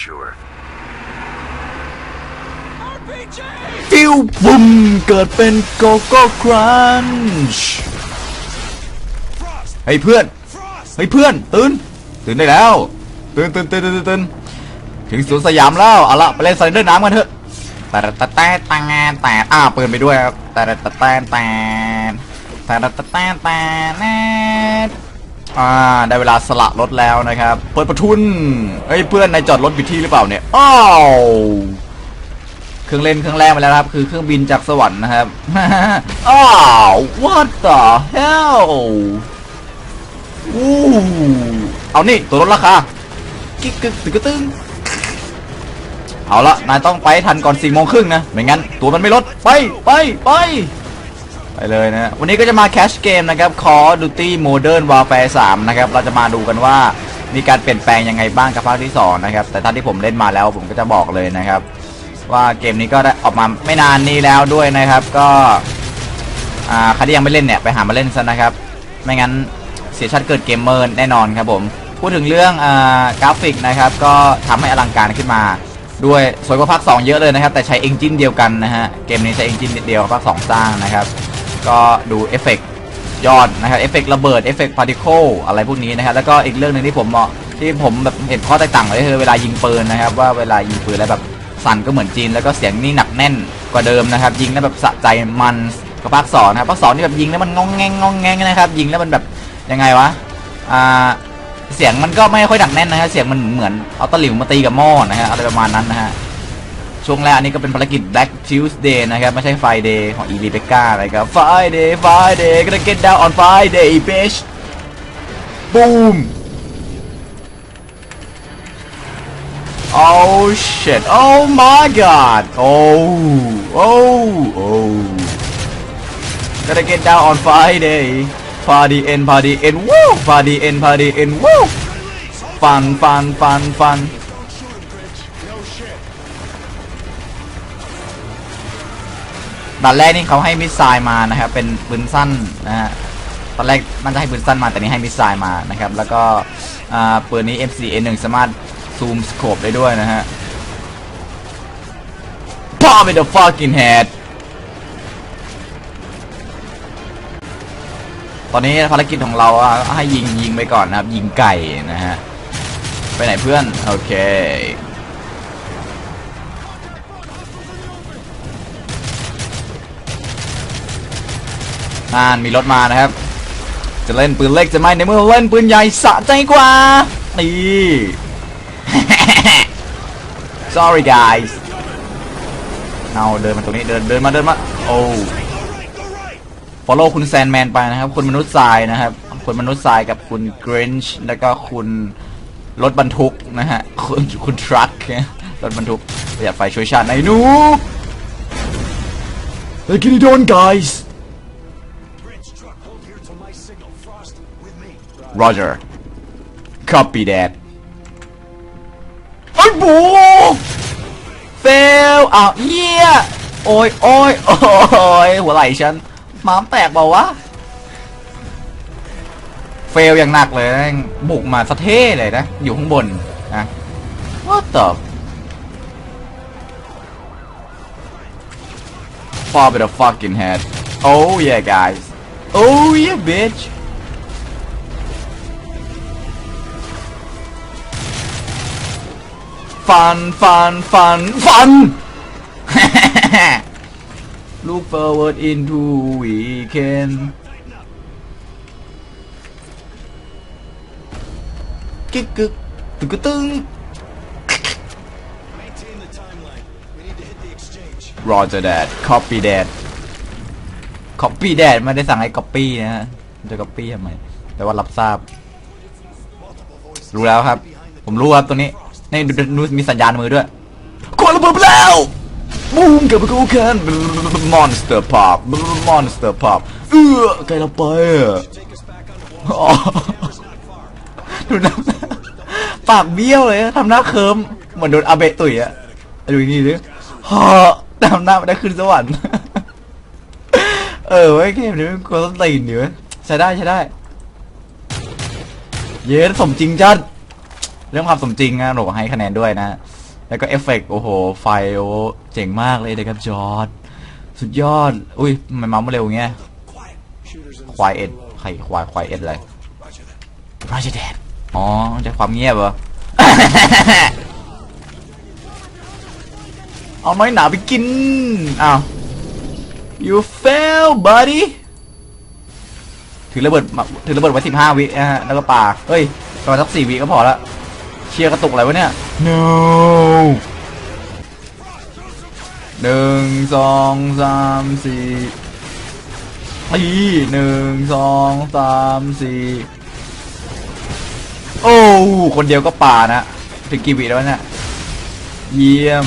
mature. ฟิวบุมเกิดเป็นโกโก้ครันช์เฮ้ยเพื่อนเฮ้ยเพื่อนตื่นตื่นได้แล้วตื่นตื่นตื่นตื่นตื่นถึงสวนสยามแล้วเอาละไปเล่นสไลเดอร์น้ำกันเถอะแต่แต่แต่แต่แต่อ้าปืนไปด้วยครับแต่แต่แต่แต่แต่แต่แต่แต่แน่ อ่าได้เวลาสละรถแล้วนะครับ เปิดประทุนเฮ้ยเพื่อนนายจอดรถผิดที่หรือเปล่าเนี่ยอ้าวเครื่องเล่นเครื่องแรกมาแล้วครับ คือเครื่องบินจากสวรรค์นะครับอ้าว what the hell อู้เอานี่ตัวลดราคากิ๊กกึกตึกกึกตึงเอาละนายต้องไปทันก่อนสี่โมงครึ่งนะ ไม่งั้น ตัวมันไม่ลด ไปไปไป ไปเลยนะ วันนี้ก็จะมาแคชเกมนะครับ Call of Duty Modern Warfare 3นะครับ เราจะมาดูกันว่ามีการเปลี่ยนแปลงยังไงบ้างกับภาคที่ 2 นะครับ แต่ท่านที่ผมเล่นมาแล้วผมก็จะบอกเลยนะครับ ว่าเกมนี้ก็ได้ออกมาไม่นานนี้แล้วด้วยนะครับ ก็ใครที่ยังไม่เล่นเนี่ยไปหามาเล่นซะนะครับ ไม่งั้นเสียชาติเกิดเกมเมอร์แน่นอนครับผมพูดถึงเรื่องอกราฟิกนะครับ ก็ทำให้อลังการขึ้นมาด้วยสวยกว่าภาค2 เยอะเลยนะครับ แต่ใช้เอนจินเดียวกันนะฮะเกมนี้ใช้เอนจินเดียวกับภาค2สร้างนะครับ ก็ดูเอฟเฟกต์ยอดนะครับเอฟเฟกต์ระเบิดเอฟเฟกต์พาร์ติเคิลอะไรพวกนี้นะครับแล้วก็อีกเรื่องหนึ่งที่ผมที่ผมแบบเห็นข้อแตกต่างเลยคือเวลายิงปืนนะครับ ว่าเวลายิงปืนแล้วแบบสั่นก็เหมือนจีนแล้วก็เสียงนี่หนักแน่นกว่าเดิมนะครับ ยิงแล้วแบบสะใจมันกับภาคสองนะครับภาคสองนี่แบบยิงแล้วมันงองแงงงองแงงนะครับ ยิงแล้วมันแบบยังไงวะอ่าเสียงมันก็ไม่ค่อยดักแน่นนะครับเสียงมันเหมือนเอาตะหลิวมาตีกับหม้อนะฮะอะไรประมาณนั้นนะฮะ ช่วงแรกอันนี้ก็เป็นภารกิจ Black Tuesday นะครับ ไม่ใช่ Friday ของ e r e b e c c a นะครับ Friday Friday gonna get down on Friday bitch boom oh shit oh my god oh oh oh gonna get down on Friday party in party in woo party in party in woo fun fun fun fun ด่านแรกนี่เขาให้มิสไซล์มานะครับ เป็นปืนสั้นนะฮะตอนแรกมันจะให้ปืนสั้นมาแต่นี่ให้มิสไซล์มานะครับ แล้วก็ปืนนี้ M4A1 สามารถซูมสโคปได้ด้วยนะฮะ Bomb in the fucking head ตอนนี้ภารกิจของเราให้ยิงยิงไปก่อนนะครับ ยิงไก่นะฮะ ไปไหนเพื่อน โอเค อ่านมีรถมานะครับ จะเล่นปืนเล็กจะไม่ในเมื่อเล่นปืนใหญ่สะใจกว่านี่ sorry guys เอาเดินมาตรงนี้เดินเดินมาเดินมาโอ้ follow คุณแซนแมนไปนะครับ คุณมนุษย์ทรายนะครับคุณมนุษย์ทรายกับคุณกรนช์แล้วก็คุณรถบรรทุกนะฮะคุณคุณทรัครถบรรทุกประหยัดไฟช่วยชาติในนูเฮ้ยกินโดน guys Roger copy that ไอ้บูเฟลอ้าวเยี่ยโอ้ยโอ้ยโอ้ยหัวไหล่ฉันม้ามแตกเปล่าวะ เฟลอย่างหนักเลยนะบุกมาสะเท่เลยนะ อยู่ข้างบนนะ What the Fall with a fucking head Oh yeah guys Oh yeah bitch ฟันฟันฟันฟัน Look forward into weekend กิ๊กกึกตึกกึกตึง Roger that copy that copy that ไม่ได้สั่งให้ copy นะฮะ จะ copy ทำไม แต่ว่ารับทราบ รู้แล้วครับ ผมรู้ครับตัวนี้ นี่ดูดูมีสัญญาณมือด้วยกดระเบิดไปแล้วบูมกับกูแคนมอนสเตอร์พับมอนสเตอร์พับเอื้อไกลเราไปอะดูน้ำปากเบี้ยวเลยทำหน้าเคิมเหมือนโดนอาเบะตุ๋ยอะดูนี้ดิฮะทำหน้าไม่ได้ขึ้นสวรรค์เออไว้เกมนี้มันกลัวต้นตีนดิเว้ยใช้ได้ใช้ได้ เย้สมจริงจัด เรื่องความสมจริงนะผมให้คะแนนด้วยนะ แล้วก็เอฟเฟกต์โอ้โห ไฟโอ้เจ๋งมากเลยนะครับจอร์ดสุดยอด อุ้ยทำไมเมาส์มาเร็วเงี้ยควายเอ็ดใครควายควายเอ็ดอะไรราชแดดอ๋อจะความเงียบเหรอเอาน้หนาไปกิน อ้าว you fail buddy ถือระเบิดถือระเบิดไว้สิบห้าวินะฮะแล้วก็ป่าเฮ้ยประมาณสักสี่วิก็พอละ เชียร์กระตุกอะไรวะเนี่ย no หนึ่งสองสามสี่ไอีหนึ่งสองสามสี่โอ้คนเดียวก็ป่านะ ถึงกี่วิแล้วเนี่ยเยี่ยม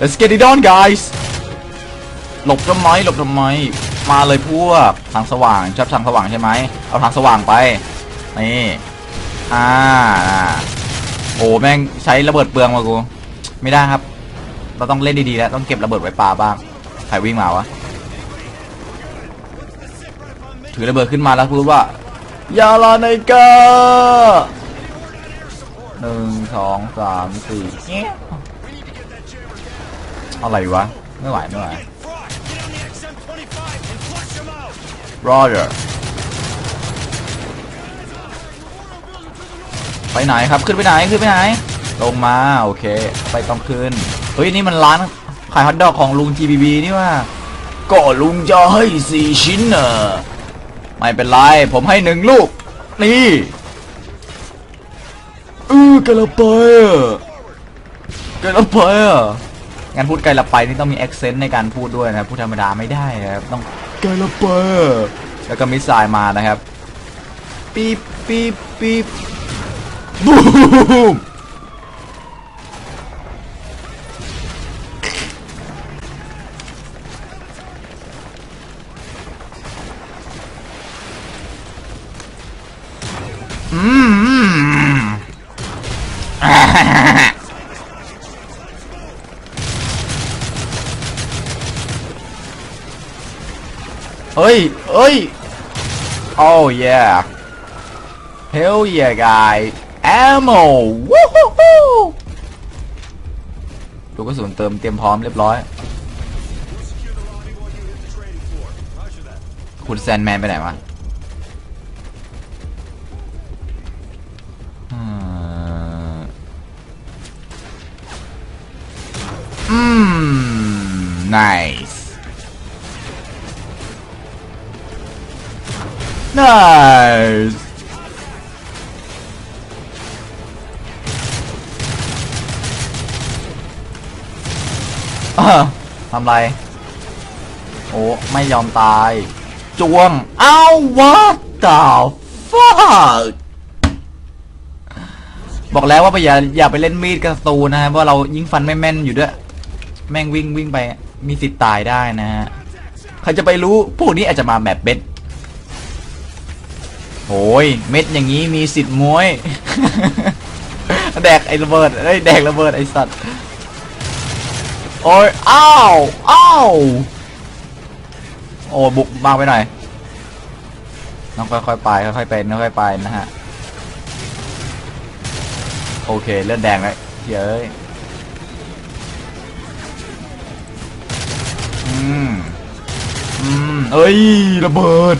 Let's get it on guys หลบทำไมหลบทำไม มาเลยพวกทางสว่างชอบทางสว่างใช่ไหมเอาทางสว่างไปนี่อ่าโอ้แม่งใช้ระเบิดเปลืองมากู ไม่ได้ครับ เราต้องเล่นดีๆแล้วต้องเก็บระเบิดไว้ปาบ้างใครวิ่งมาวะถือระเบิดขึ้นมาแล้วพูดว่ายาลาไนกาหนึ่งสองสามสี่เงี้ยอะไรวะไม่ไหวไม่ไหว Roger ไปไหนครับ ขึ้นไปไหน ขึ้นไปไหน ลงมา โอเค ไปต้องขึ้น เฮ้ย นี่มันร้านขายฮอทดอกของลุง GBB นี่ว่า ก็ลุงจะให้สี่ชิ้นเนอะไม่เป็นไร ผมให้หนึ่งลูก นี่เออกระไปอะกระไปอะงั้นพูดไกลละไปนี่ต้องมี accent ในการพูดด้วยนะพูดธรรมดาไม่ได้นะครับต้อง กลละไปอะแล้วก็มิสไซล์มานะครับปี๊บปี๊บปี๊บบูม อืม เฮ้ย เฮ้ย oh yeah hell yeah guy ammo วู้ฮู้ฮู้ลูกระสุนเติมเตรียมพร้อมเรียบร้อย คุณแซนแมนไปไหนวะอืมอืม nice nice ทำไร โอ้ ไม่ยอมตายจวง เอ้า what the fuck บอกแล้วว่าไปอย่าอย่าไปเล่นมีดกับตูนะฮะเพราะเรายิงฟันไม่แม่นอยู่ด้วย แม่งวิ่งวิ่งไป มีสิทธิ์ตายได้นะฮะ ใครจะไปรู้พวกนี้อาจจะมาแบบเบ็ด โอ้ยเม็ดอย่างนี้มีสิทธิ์มวย แดกไอ้ระเบิดเอ้แดกระเบิดไอ้สัตว์โอ้ยอ้าวอ้าวโอ้บุกมากไปหน่อยต้องค่อยๆไปค่อยๆเป็นค่อยๆไปนะฮะโอเคเลือดแดงแล้วเย้ยอืมอืมเอ้ยระเบิด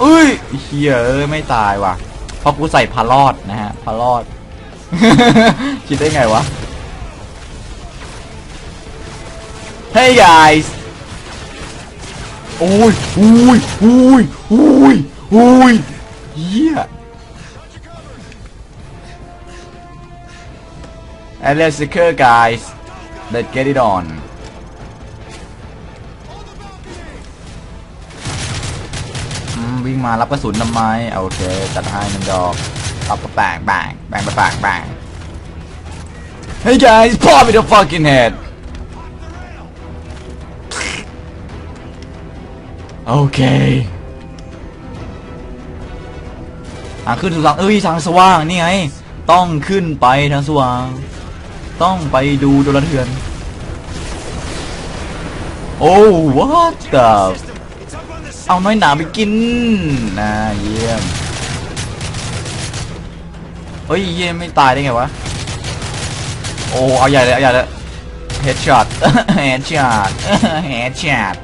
เอ้ยเฮียเอ้ยไม่ตายว่ะเพราะกูใส่พารอดนะฮะพารอด คิดได้ไงวะ Hey guys โอ้ยโอ้ยโอ้ยโอ้ยโอ้ยเฮีย And let's secure guys let's get it on วิ่งมารับกระสุนทำไมโอเคจัดให้หนึ่งดอกรับก็แบงแบงแบงไปแบงแบง Hey guys pop me the fucking head โอเคทางขึ้นสู่ทางเอ้ยทางสว่างนี่ไงต้องขึ้นไปทางสว่าง ต้องไปดูโดนเถือน โอ้ what the เอาน้อยหนาไปกินนะเยี่ยมเฮ้ยเยี่ยมไม่ตายได้ไงวะ โอ้เอาใหญ่เลยเอาใหญ่เลยเฮดช็อตเฮดช็อตเฮดช็อต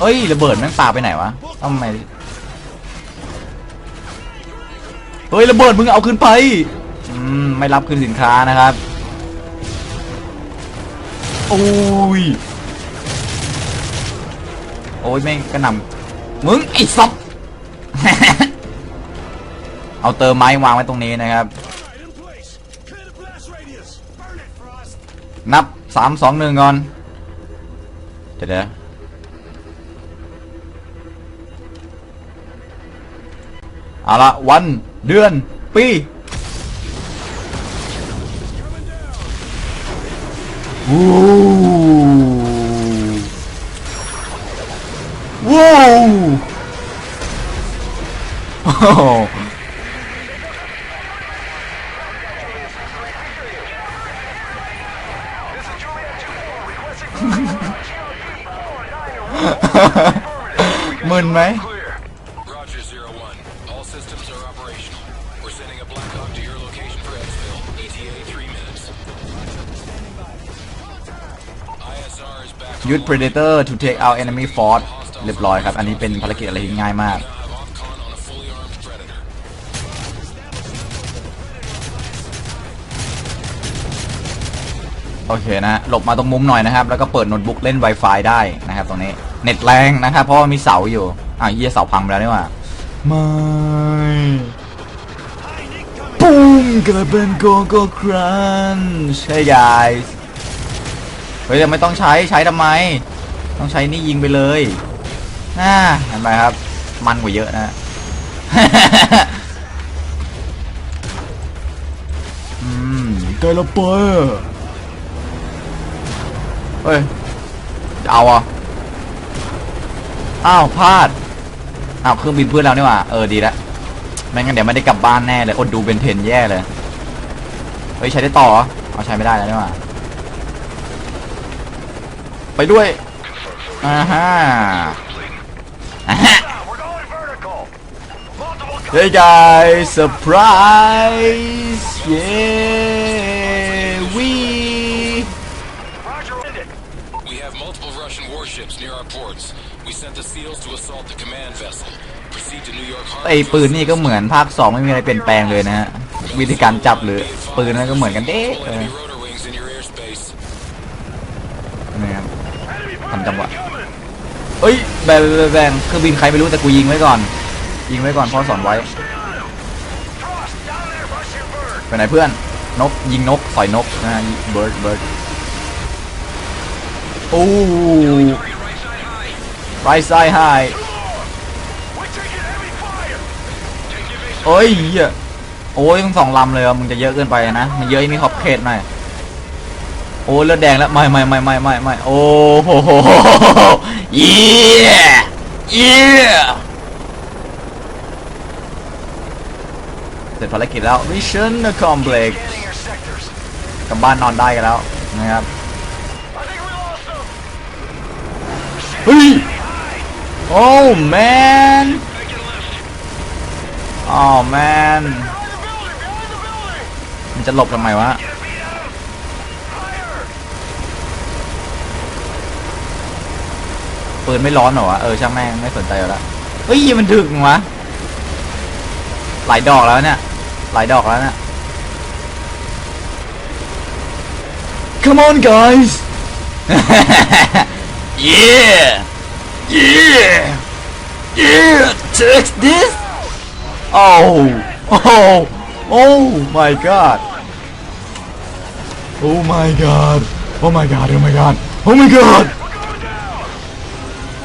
เอ้ยระเบิดแม่งปาไปไหนวะทำไมเฮ้ยระเบิดมึงเอาขึ้นไป อืม ไม่รับคืนสินค้านะครับ โอ้ย โอ้ยแม่งกระหน่ำมึงไอ้ซับเอาเติมไม้วางไว้ตรงนี้นะครับ นับสามสองหนึ่งก่อน เดี๋ยวเอาละวันเดือน ปี วู้วู้โอ้โ is back. ยุด Predator to take out enemy force เรียบร้อยครับ อันนี้เป็นภารกิจอะไรที่ง่ายมาก โอเคนะ หลบมาตรงมุมหน่อยนะครับ แล้วก็เปิดโน้ตบุ๊กเล่น Wi-Fi ได้นะครับตรงนี้ เน็ตแรงนะครับ เพราะว่ามีเสาอยู่ อ่าวเยี่ยเสาพังไปแล้วนี่ว่าไม่ปุ้มกระเป็นโกโก้ครันช์ Hey guys เฮ้ยแต่ไม่ต้องใช้ใช้ทำไม ต้องใช้นี่ยิงไปเลยน่าเห็นไหมครับ มันกว่าเยอะนะอืมเกลเปอร์เฮ้ยจะเอาอะอ้าวพลาดอ้าวเครื่องบินเพื่อนเรานี่หว่าเออดีละไม่งั้นเดี๋ยวไม่ได้กลับบ้านแน่เลยอดดูเบนเทนแย่เลยเฮ้ยใช้ได้ต่อเอาใช้ไม่ได้แล้วนี่หว่า ไปด้วยอ่าฮะอ่าฮะ We're going vertical. Multiple Hey guys, surprise! Yeah, we. Roger, end it. We have multiple Russian warships near our ports. We sent the SEALs to assault the command vessel. Proceed to New York ไอ้ Harbor. ปืนนี่ก็เหมือนภาคสองไม่มีอะไรเปลี่ยนแปลงเลยนะฮะวิธีการจับหรือปืนนั่นก็เหมือนกันเด้ Multiple เออ enemy rotor wings in your airspace. นะครับ Enemy ทำจังหวะเอ้ยแบนแบนแบนเครื่องบินใครไม่รู้แต่กูยิงไว้ก่อน ยิงไว้ก่อนพ่อสอนไว้ไปไหนเพื่อนนกยิงนกสอยนกนะเบิร์ดเบิร์ดโอ้ไรไซไฮเอ้ยโอ้ยต้องสองลำเลยอะมึงจะเยอะเกินไปนะมันเยอะมีขอบเขตหน่อย โอ้เลือดแดงแล้วไม่ไม่ไม่ไม่ไม่ไม่โอ้โหเย่เย่เสร็จภารกิจแล้ว Mission Complex กลับบ้านนอนได้กันแล้วนะครับเฮ้ยโอ้แมนอ๋อแมนมันจะหลบทำไมวะ Get me out. Fire. ปืนไม่ร้อนเหรอวะเออช่างแม่งไม่สนใจแล้วเฮ้ยมันถึกวะหลายดอกแล้วเนี่ยหลายดอกแล้วเนี่ย Come on guys yeah yeah yeah take this oh oh oh my god oh my god oh my god oh my god oh my god